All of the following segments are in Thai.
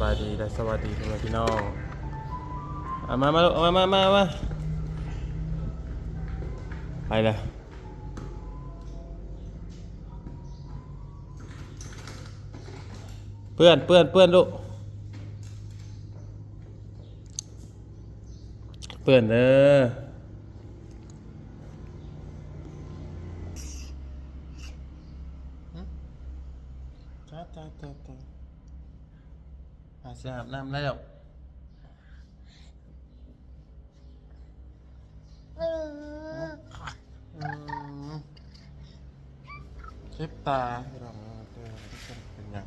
บสบายดีและสวัสดีพ่อแม่พี่น้องอะมามาลูกเอามามามามาไปเลยเพื่อนเพื่อนเพื่อนลูกเพื่อนเด้อจ้าจ้าจ้าจ้า อาเสียอาบน้ำแล้วอืมเช็บตาเออเออเป็นยัง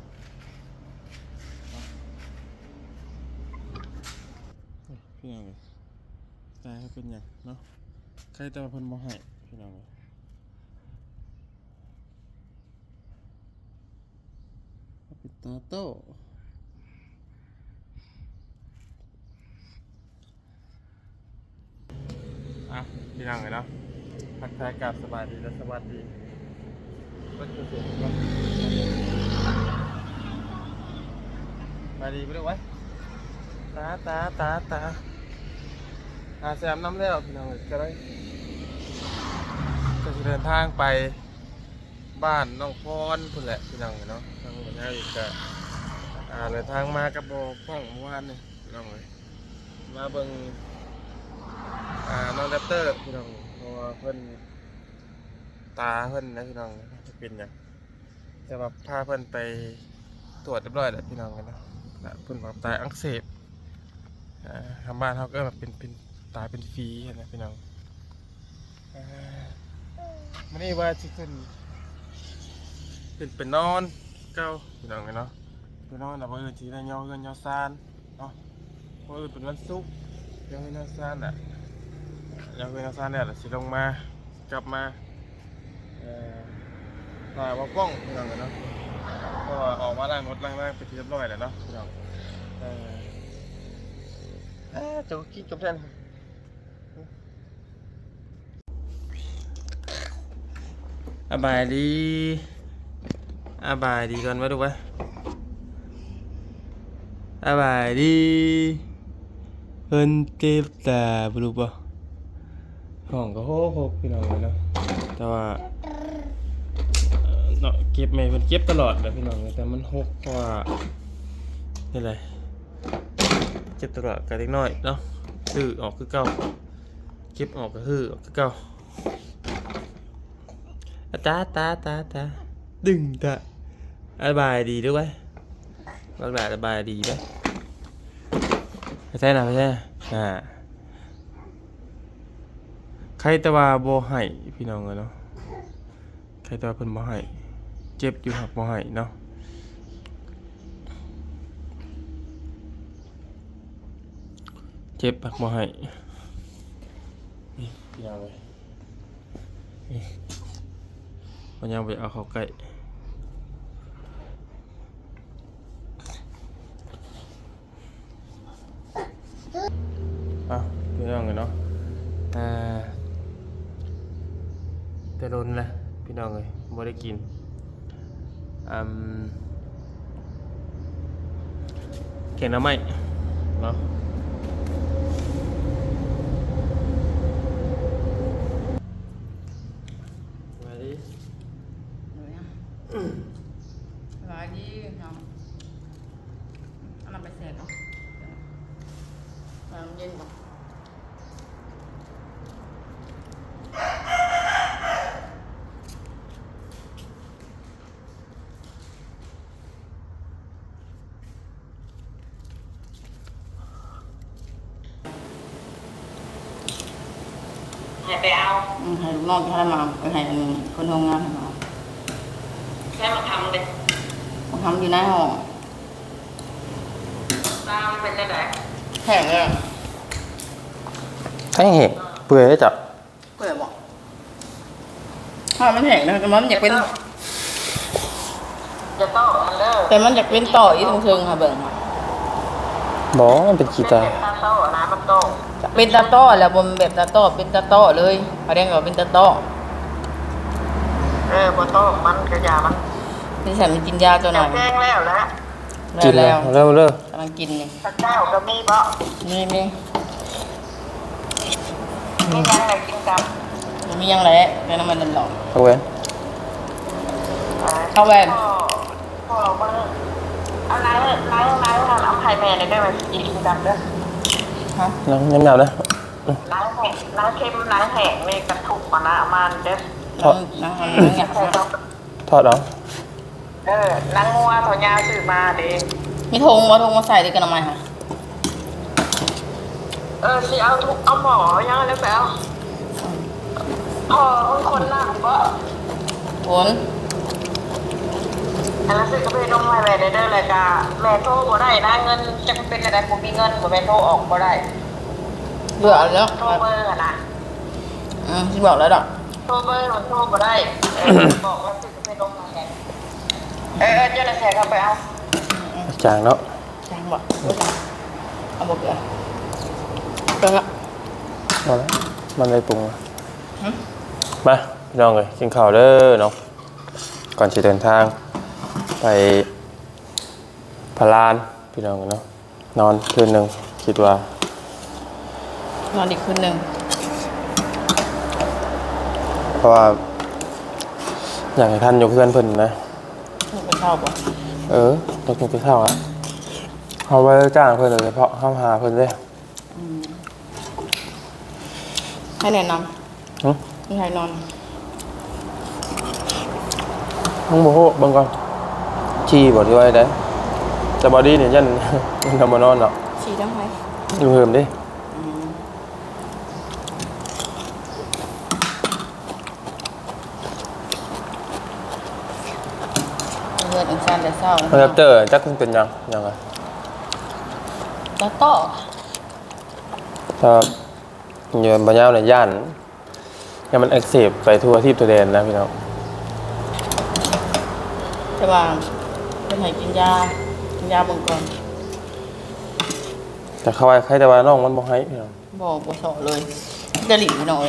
พี่น้องเอ้ยตาเขาเป็นยังเนาะใครจะมาเพิ่นบ่ให้พี่น้องเอ้ยปิดตาโตอะ พี่นังเลยเนาะทักทายกับสบายดีและสวัสดีก็จะเสียงก็สบาดีไปด้วยไว้ตาตาตาตาอาแซมน้ำแล้วพี่น้องเอ้ยก็ได้ก็จะเดินทางไปบ้านน้องพรพุ่นแหละพี่น้องเนาะทางหัวหน้าอีกก็อ่าเดินทางมากับโบพ่องเมื่อวานนี่พี่น้องเลยมาเบิ่ง อ่าน้องแรปเตอร์พี่น้องเพราะว่าเพิ่นตาเพิ่นนะพี่น้องจะเป็นหยังแต่ว่าพาเพิ่นไปตรวจเรียบร้อยแล้วพี่น้องกันนะแล้วเพิ่นบอกตาอักเสบทางบ้านเขาก็แบบเป็นเป็นตาเป็นฝีนะพี่น้องมันนี่ว่าสิขึ้นเป็นเป็นนอนเก้าพี่น้องกันเนาะเป็นนอนแล้วบ่อื่นสิได้ยอเงินยอซานเนาะบ่อื่นเป็นวันศุกร์ยอเงินยอซานอะ ยอเงินยอซานเนี่ยสิลงมากลับมาถ่ายว่ากล้องพี่น้องกันเนาะเพราะว่าออกมาล้างรถล้างล่างไปที่เรียบร้อยแล้วเนาะพี่น้องเออเอ๊ะเจะคิดกับท่านสบายดีอาบายดีก่อนมาดูวะอาบายดีเพิ่นเจ็บตาบ่รู้บ่ ห้องก็โหกหกพี่น้องเลยเนาะแต่ว่าเนาะเก็บแม่เพิ่นเก็บตลอดแหละพี่น้องแต่มันหกเพราะว่านี่แหละเจ็บตลอดกับเล็กน้อยเนาะฮือออกคือเก่าเก็บออกก็ฮือออกคือเก่าอะตาตาตาตาดึงตะสบายดีด้วยบางหลาสบายดีไหมไม่ใช่นะไม่ใช่นอ่า ครแต่ว่าโบให้พี่น้องเลยเนาะใครแต่ว่าเพิ่นบ่ให้เจ็บอยู่หักบ่ให้เนาะเจ็บหักบ่ให้นี่พี่น้องเลยนี่มันยังไปเอาเข้าใกล้ ได้กินอืมเขียนน้ำไหมเนาะมาดิ ร้อยยี่น้องเอามันไปเสร็จเนาะน้ำเย็นก่อน ให้ไปเอา อืม ให้ลูกน้องให้มาไปให้คนทำงานให้มาใช้มาทำเลยผมทำอยู่ในห้องตามเป็นได้ไหนแห้งเลยให้เห็นเปื่อยให้จับเปิดบอกถ้ามันแห้งนะแต่มันอยากเป็นจะต้องมันเลิกแต่มันอยากเป็นต่ออีกเชิงๆค่ะเบิ่งค่ะบอกมันเป็นกีตาร์ตาโต้นะมันโต เป็นตาต้อแล้วบนแบบตาต้อเป็นตาต้อเลยเขาเรียกว่าเป็นตาต้อเอออบ่ต้องมันกระยามันนี่ฉันมันกินยาตัวหน่อยแจ้งแล้วนะกินแล้แล้ววเริ่มเริ่มกำลังกินนี่พระเจ้าก็มีบ่นี่นี่มียังไงกินกับมันมียังไงแล้วน้ำมันดันหลอก เอาเว้นเข้าแวนพ่อพ่อมึงเอาล้างล้างล้างทางเอาไข่แม่ได้ไหมกินกับเด้อฮะน้ำน้ำหนาวนะล้างแห้งล้างเค็มล้างแห้งนี่กระทุกมานะเอามันเด้อน้ำน้ำมันน้ำหยาบใส่นะเขาทอดเอาเออล้างงัวถอยาวซื้อมาเด้มีธงมาธงมาใส่ด้วยกันทำไมคะเออสิเอาทุกเอาหมอยังแล้วไปเอาพ่อคนคนล่างบ่ผล อันนั้นซื้อกระเพาะนมให้แม่ได้เด้อเลยกะแม่โทรบ่ได้นะเงินจะเป็นอะไรผมมีเงินบ่แม่โทรออกบ่ได้เบื่อแล้วโทรเบอร์อะนะอืมที่บอกแล้วดอกโทรเบอร์มันโทรบ่ได้เออบอกว่าซื้อกระเพาะนมมาแม่เออเออเจ้าหน้าที่เขาไปเอาจางเนาะจังบอกเอาบอกเกลือเกลือเอาละมันเลยปรุงหึมาพี่น้องเลยกินข้าวเด้อเนาะก่อนจะเดินทาง ไปพารานพี่น้องเนาะนอนคืนหนึ่งคิดว่า นอนอีกคืนหนึ่งเพราะว่า อยากให้ท่านยกเพื่อนเพิ่นนะมึงไปเข้าป่ะเออตกลงไปเข้าอะเขาไว้จ้างเพิ่นโดยเฉพาะเข้าหาเพิ่นเลยให้แนะนหึำนี่ให้นอนต้องโมโหเบังก่อน ชี้บอด้วยได้แต่บอดี้เนี่ยยันยันทำมานอนเนาะฉีดน้ำไหมอยู่เพิ่มดิเลือดอันชันแต่เศร้ามันจะเจอจักมันเป็นยังยังไงแล้วต่อถ้าเงินบรรยาวในย่านยังมันอักเสบไปทั่วที่ตัวแดนนะพี่น้องแต่ว่า เป็นให้กินยา กินยาเบิ่งก่อนแต่เขาว่าใครแต่ว่าน้องมันบอกให้พี่น้องบอกบ่สอเลยจะหลีหน่อย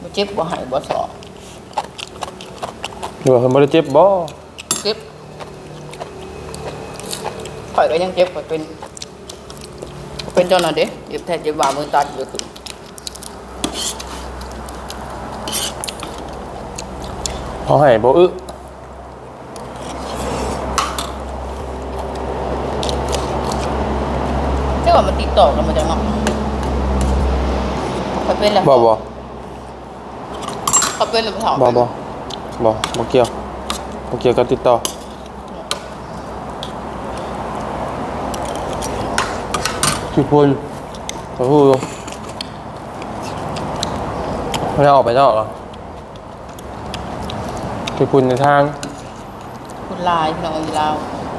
บ่เจ็บบ่หายบ่สอหรือว่าเพิ่นบ่ได้เจ็บบ่เจ็บข่อยก็ยังเจ็บข่อยเป็น เป็นเจ้าหน่ะเด้เจ็บแท้เจ็บว่ามือตัดอยู่คือเขาให้บ่อึ เจ้าว่ามันติดต่อกันมาจากเนาะข่อยเป็นแล้วบ่บ่ข่อยเป็นแล้วบ่เฒ่าบ่บ่บ่บ่เกี่ยวบ่เกี่ยวกับติดต่อทุกคนขอพูดตรงไม่ได้ออกไปนอกเหรอที่พุ่นในทางคุณลายพี่น้องอยู่ลาว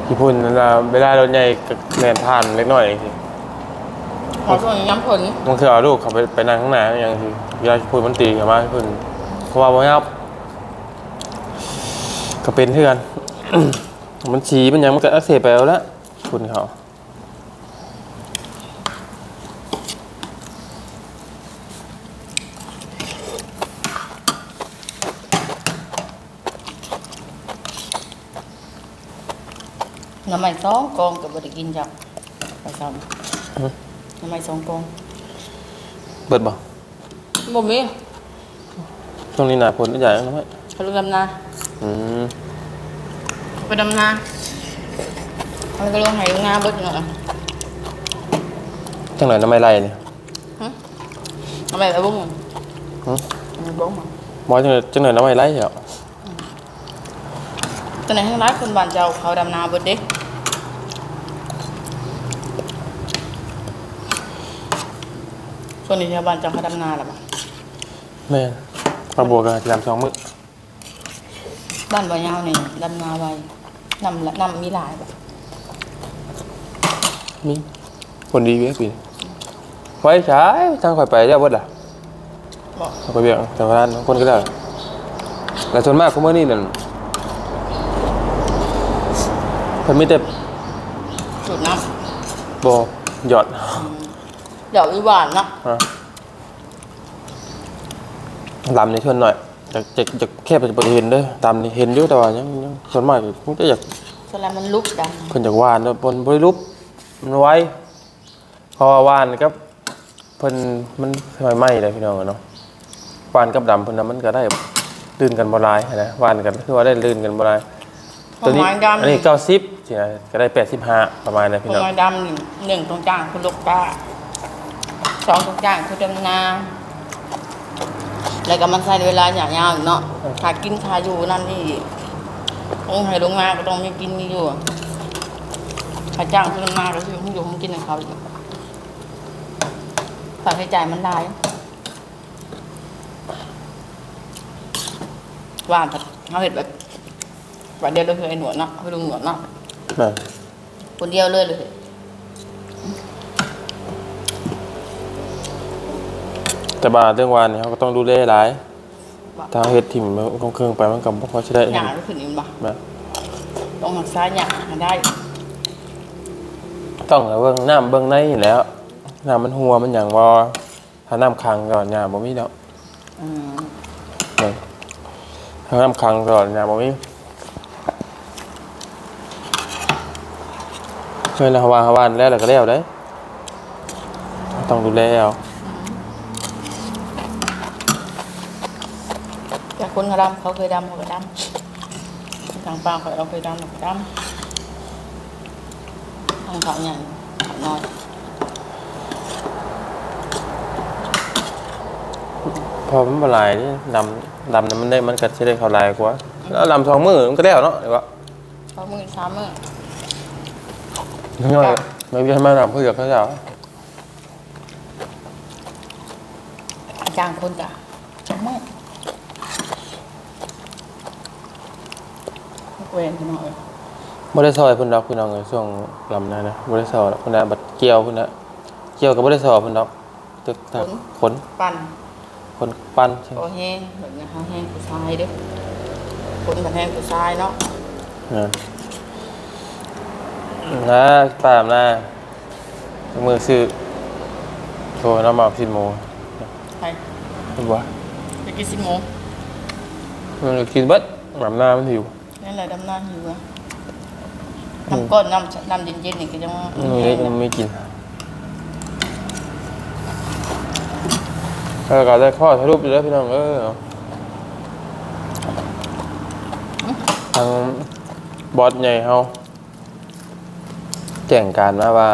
ที่พุ่นนั่นน่ะเวลารถใหญ่ก็แล่นผ่านเล็กน้อยสิ ขอช่วงย้ำผลมันคือเอาลูกเขาไปไปนั่งข้างหน้าอย่างที่เวลาที่พุ่นมันตีกับมาที่พุ่นเพราะว่าบ่ยับก็เป็นเท่ากันมันฉีมันหยังมันก็อักเสบไปแล้วละพุ่นเขาน้ำมันสองกองก็บ่ได้กินจักไปซ้ำ น้ำมันสองกองเบิดบ่บ่มีตรงนี้หนาพุ่นใหญ่นะไหมเขาลุงดำนาอืมไปดำนามันก็ลงให้ลุงนาเบิดเนาะจังไหนน้ำไม่ไรเนี่ยหึน้ำมันไปบุ้งหึน้ำมันบุ้งบอยจังไหนจังไหนน้ำไม่ไรเหรอตอนไหนข้างร้านคนบ้านเจ้าเขาดำนาเบิดเด้ ส่วนนี้ชาวบ้านเจ้าเขาดำนาหรอปะแม่นมาบวกกันยามสองมื้อบ้านบ่ยาวนี่ดำนาไว้นำละนำมีหลายปะมีคนดีเวียกปีนไว้ใช้ทางข่อยไปได้เบิดล่ะบอกข่อยไปเบียกแต่ว่าร้านคนก็ได้แต่ส่วนมากพวกมื้อนี้นั่นเพิ่นมีแต่จุดน้บ่หยอดำ เดี๋ยวอีหวานเนาะอะลำในชวนหน่อยจากจากจากแค่ปัจจุบันเห็นเด้อตามนี่เห็นอยู่แต่ว่ายังยังส่วนมากมันจะอยากสลัมมันลุกดเพิ่นจากหวานเด้อเพิ่นบ่ได้รูปมันไว้เพราะว่าหวานกับเพิ่นมันสมัยใหม่เลยพี่น้องเนาะหวานกับดำเพิ่นน่ะมันก็ได้ลื่นกันบ่หลายนะหวานกันคือว่าได้ลื่นกันบ่หลายำตัวนี้ไม้ดำอันนี้90สินะก็ได้85ประมาณนั้นพี่น้อง ไม้ดำนี่หนึ่งตรงกลางคือลูกตา สองตรงกลางคือดำนาแล้วก็มันใช้เวลาอย่างยาวอีกเนาะถ้ากินขาอยู่นั่นนี่ลงให้ลงมาก็ต้องมีกินมีอยู่ถ้าจ้างคือลงมาก็คือต้องอยู่ต้องกินของเขาอยู่ค่าใช้จ่ายมันได้ว่าแต่เขาเห็นแบบแบบเดียวเลยคือไอ้หนวดเนาะเขาไปดูหนวดเนาะนั่นคนเดียวเลยเลย แต่บาเรื่องหวานนี่เขาก็ต้องดูแลหลาย ถ้าเฮ็ดถิ่มมันคงเครื่องไปมันก็บ่พอสิได้หยาก็ขึ้นอีกบ่แบบต้องหักซ้ายหยาหาได้ ต้องเบิ่งน้ำเบิ่งในนี่แหล้วน้ำมันหัวมันหยังบ่ถ้าน้ำขังก่อนหญ้าบ่มีดอกอืมนี่ถ้าน้ำขังก่อนหญ้าบ่มีเคยละว่าหวานแล้วแล้วก็แล้วได้ ต้องดูแลเอา แต่ คนเขาดำเขาเคยดำเขาก็ดำทางป้าเขาเราเคยดำเราก็ดำทางเขาเนี่ยเขาน้อยพอมันบ่หลายนี่ดำดำนั้นมันได้มันก็สิได้เข้าหลายกว่า แล้วดำสองมื้อมันก็แล้วเนาะเดี๋ยวว่าเขามือสามมือน้อยไม่มีให้มาดำเพื่อเขาจะเอาจ้างคนจ้ะจังมือเวรพี่น้องเอ้ยบ่ได้ซอยเพิ่นดอกพี่น้องเอ้ยช่วงลำนั้นนะบ่ได้ซอยดอกเพิ่นน่ะบัดเกี่ยวเพิ่นน่ะเกี่ยวก็บ่ได้ซอยเพิ่นดอกตึกตักขนปั่นคนปั้นใช่ไหมก็แห้งแบบนี้เขาแห้งผู้ชายเด้อคนแบบแห้งผู้ชายเนาะนะนะตามนะมือซื้อโทรน้ำมาสิโมงใครเห็นบ่ไปกินสิโมงมันก็กินเบิดหลับหน้ามันหิว นั่นแหละดำน้ำอยู่อะน้ำก้อนน้ำน้ำเย็นๆนี่ก็ยังว่ามันไม่มันไม่กินเออก็ได้ข้อสรุปอยู่แล้วพี่น้องเออเอาทางบอสใหญ่เฮาแจ้งการมาว่า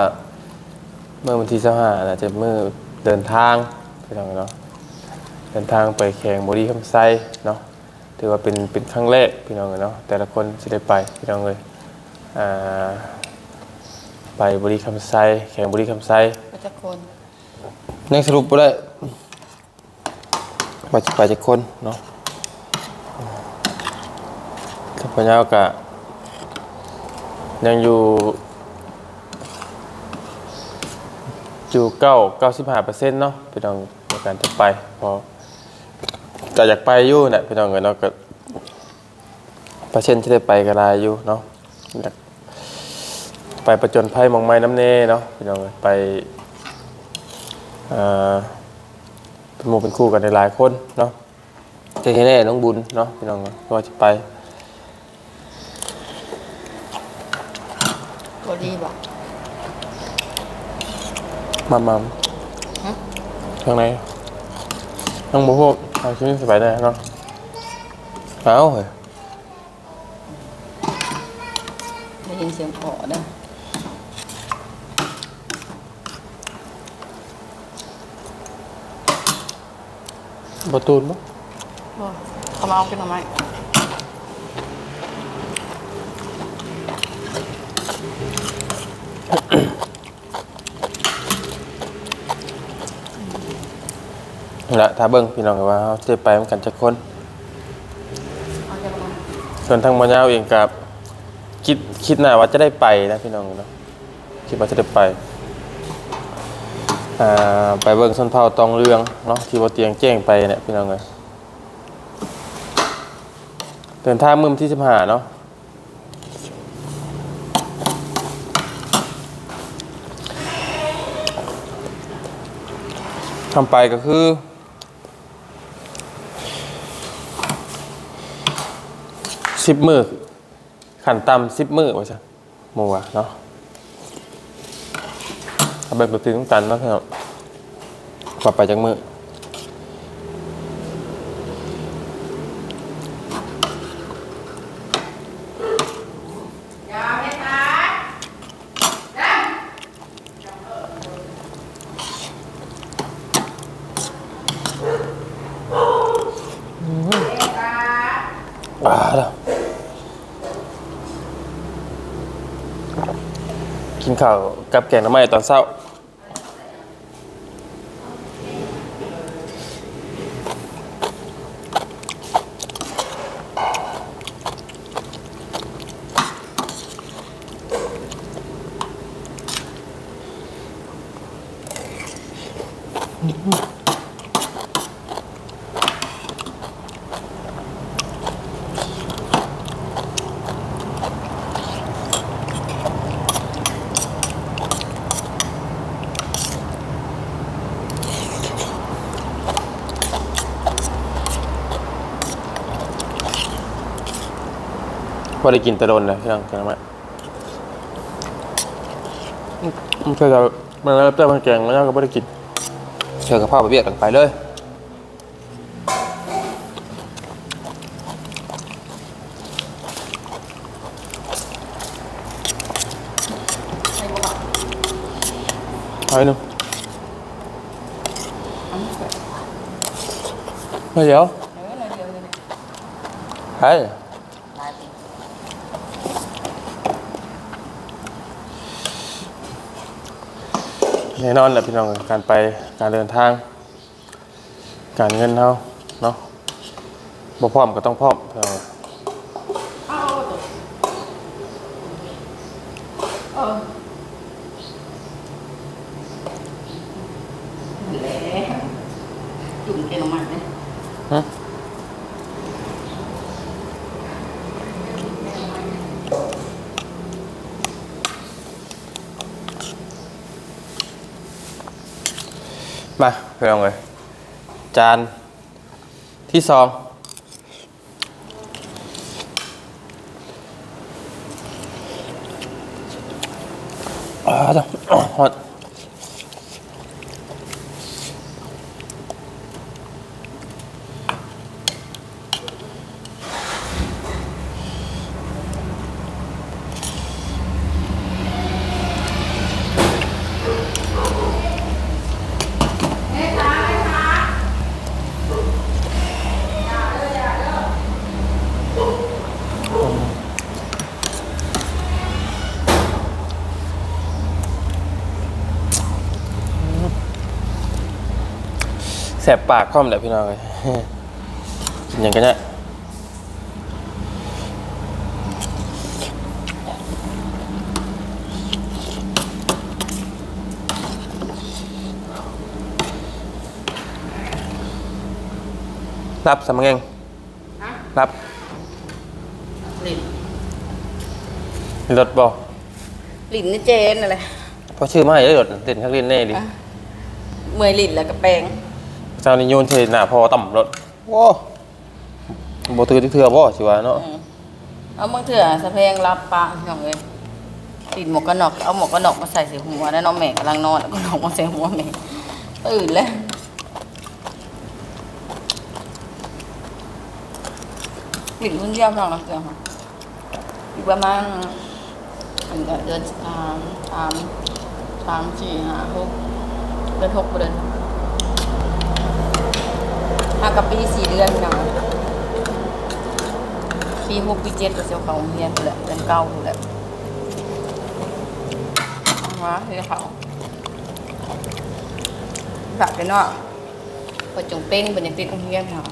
เมื่อวันที่สิบห้าน่ะจะเมื่อเดินทางพี่น้องเนาะเดินทางไปแข่งบรีคำไซเนาะ ถือว่าเป็นเป็นครั้งแรกพี่น้องเนาะแต่ละคนจะได้ไปพี่น้องเลยอ่าไปบรีคำไซแข่งบรีคำไซก็จะคนยังสรุปบ่ได้ว่าจะไปจากคนเนาะข้าพเจ้ากะยังอยู่อยู่เก้าเก้าสิบห้าเปอร์เซ็นต์เนาะพี่น้องในการจะไปพอ ก็อยากไปอยู่เนี่ยพี่น้องเอ้ยเนาะก็เปอร์เซ็นต์ที่ได้ไปก็หลายอยู่เนาะอยากไปประจนภัยหมองไม้น้ำเน่เนาะพี่น้องเอ้ยไปเอ่อเป็นหมู่เป็นคู่กันในหลายคนเนาะแต่ที่แน่น้องบุญเนาะพี่น้องเอ้ยว่าจะไปก็ดีบ่มามาฮะข้างในน้องบุพบ เอาชิ้นสบายได้เนาะเอาเฮ้ยได้ยินเสียงขอเด้อประตูนปะโอ้เขามาเอาขึ้นมาไหม นั่นแห ละถ้าเบิ้งพี่น้องก็ว่าเขาจะไปเหมือนกันจะคน เอาจะมาส่วนทางมะนาวเองกับคิดคิดหน้าว่าจะได้ไปนะพี่น้องเนาะคิดว่าจะได้ไปอ่าไปเบิ้งส้นเผาตองเรืองเนาะที่บ่าเตียงแจ้งไปเนี่ยพี่น้องเลยเดินทางมื้อวันที่สิบห้าเนาะทำไปก็คือ สิบมือขันตำสิบมือว่าซะหมัวเนาะเอาแบบตัวตีต้องตันเนาะครับกลับไปจากมือ ข้าวกับแกงน้ำไม้ตอนเช้า พอได้กินแตะโดนเลยพี่น้องแกงน้ำไม้มันเคยกับมันแล้วแต่มันแกงมันยากก็ไม่ได้กินเชื่อกับข้าวไปเบียดกันไปเลยเอาหนึ่งเฮ้ยเดี๋ยว เออหน่อยเดียวเลยเนี่ยเฮ้ย ลายไป แน่นอนแหละพี่น้องการไปการเดินทาง การเงินเท่าเนาะบ่พร้อมก็ต้องพร้อมพี่น้อง เอาตัวเออแหละจุ่มเกลงมาเลย ฮะมา พี่น้องเลยจานที่สองอ่าจ้ะ แสบปากคว่ำแหละพี่น้องเลยกินอย่างกันเนี่ยรับสมังเองฮะรับลิ้นมีรถบอลิ้นนี่เจนอะไรเพราะชื่อมาให้รถเด่นข้างเล่นแน่ดิอะเมื่อยลิ้นแล้วก็แปลง เจ้านี่โยนเทหน้าพอต่ำรถโว้บ่ถือที่เถื่อบ่สิวะเนาะอืมเอาบางเถื่อสะเพงรับปลาพี่น้องเลยติดหมวกกันน็อกเอาหมวกกันน็อกมาใส่ใส่หัวแล้วน้องแม่กำลังนอนแล้วก็น็อกมาใส่หัวแม่ตื่นแล้วปิดรุ่นเยี่ยมเราแล้วเจ้าค่ะอีกประมาณอันก็เดือนสามสามสามสี่ห้าหกเดือนหกเดือน ห้ากับปีสี่เดือนพี่น้องปีหกปีเจ็ดก็เสียวเขาโรงเรียนไปแหละเดือนเก้าไปแหละมาเฮ้ยเขาฝากกันเนาะพอจงเป้งเป็นอย่างติดโรงเรียนเขา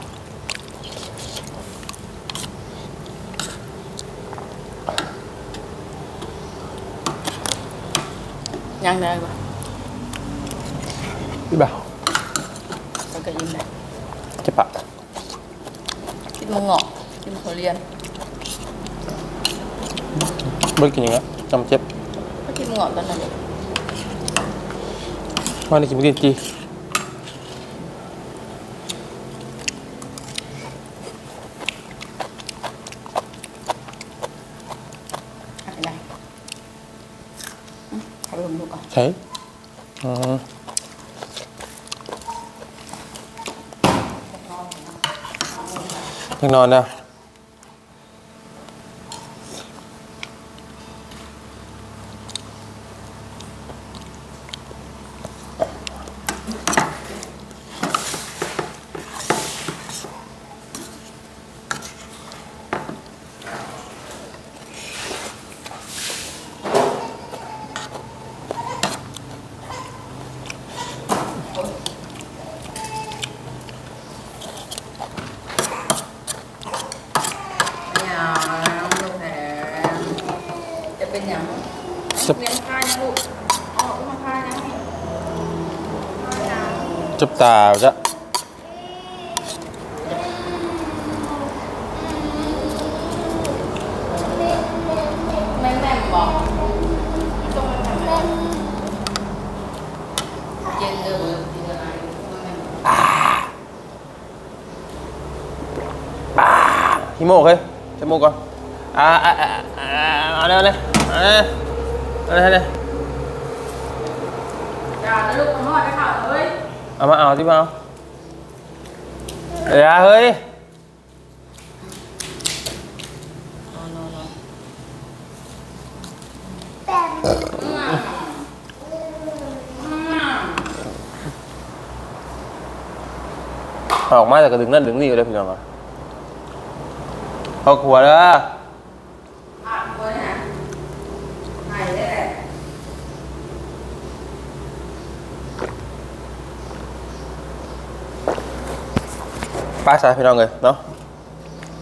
ยังได้ปะพี่บ่าวแล้วก็ยิ้มได้ จะปะคิดมึงเงาะคิดมึงเขาเรียนบ่ได้กินอย่างเงี้ยจำเจ็บก็คิดมึงเงาะตอนนั้นเลยว่าได้กินบ่กินจีไม่เป็นไรอืมเอาไปลงดูก่อนใช่อ๋อ ยังนอนนะอย่างลูกแหนจะเป็นอย่างเลี้ยงข้าวนะลูกออกมาข้าวนะข้าวนะ จับตาจ้ะแม่แม่บอกต้องมาทำอะไรเย็น เลยเว้ยกินอะไรแม่ ฮิโมกเฮ้ยจมูกก่อนอ่าอ่าอ่าอ่าเอาเลยเอาเลยเอาเลยเอาเลยเอาเลย อย่านะลูกมันทอดไปข่าวเฮ้ย เอามาเอาที่มาเอาเดี๋ยวเฮ้ย นอนนอนนอนอืม ออกมาจากกระดึงนั่นดึงนี่อยู่เลยพี่น้องอ่ะเอาขวดเลย อ่ะ ป้าสาพี่น้องเลยเนาะ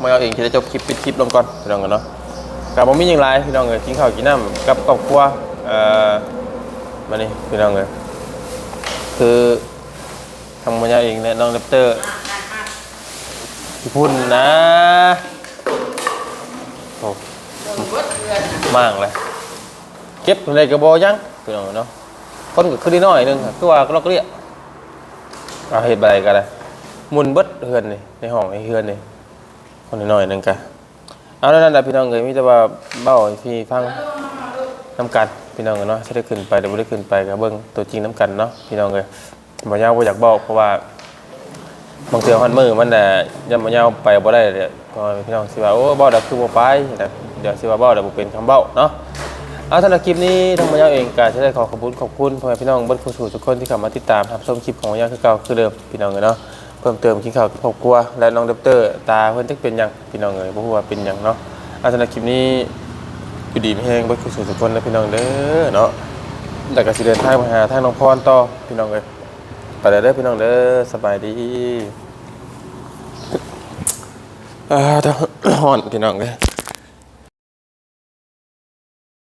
มาเอาเองจะได้จบคลิปปิดคลิปลงก่อนพี่น้องกันเนาะกับผมมีอย่างไรพี่น้องเลยกินข้าวกินน้ำกับครอบครัวเอ่อมานี่พี่น้องเลยคือทางมายาเองและน้องเลปเตอร์พี่พุ่นนะโอ้โดนเบิดเดือนน่ะมากเลยเก็บในกระบอกยังพี่น้องเนาะคนก็ขึ้นนิดหน่อยนึงคือว่าเราก็เรียกเอาเห็ดใบกันเลย มุนเบิดเฮือนนี่ในห้องไอ้เฮือนนี่คนนิดหน่อยหนึงกันเอาแล้วนั่นแหละพี่น้องเลยมิจะว่าเบ้าให้พี่ฟังน้ำกันพี่น้องเนาะจะได้ขึ้นไปเดี๋ยวบ่ได้ขึ้นไปกับเบิ้งตัวจริงน้ำกันเนาะพี่น้องเลยบ่ยาวบ่อยากบอกเพราะว่าบางเทื่อฮันมือมันน่ะยังบ่ยาวไปบ่ได้เลยเพราะว่าพี่น้องสิว่าโอ้เบ้าเดี๋ยวคือบ่ไปเดี๋ยวสิว่าเบ้าเดี๋ยวบ่เป็นคำเบ้าเนาะเอาสำหรับคลิปนี้ทางมายาเองก็จะได้ขอขอบคุณขอบคุณพ่อแม่พี่น้องเบิ้ลผู้สู่ทุกคนที่เข้ามาติดตามรับชมคลิปของมายาคือเก่าคือเดิมพี่น้องเอ้ยเนาะ เพิ่มเติมกินข้าวครอบครัวและน้องเดปเตอร์ตาเพิ่นจักเป็นหยังพี่น้องเอ้ยบ่ฮู้ว่าเป็นหยังเนาะอาสนะคลิปนี้อยู่ดีมีแฮงเบิ้ลผู้สู่ทุกคนนะพี่น้องเด้อเนาะแต่ก็สิเดินทางมาหาทางน้องพรต่อพี่น้องเอ้ยไปเด้อพี่น้องเด้อสบายดีอ่าถ้าฮ้อนพี่น้องเอ้ย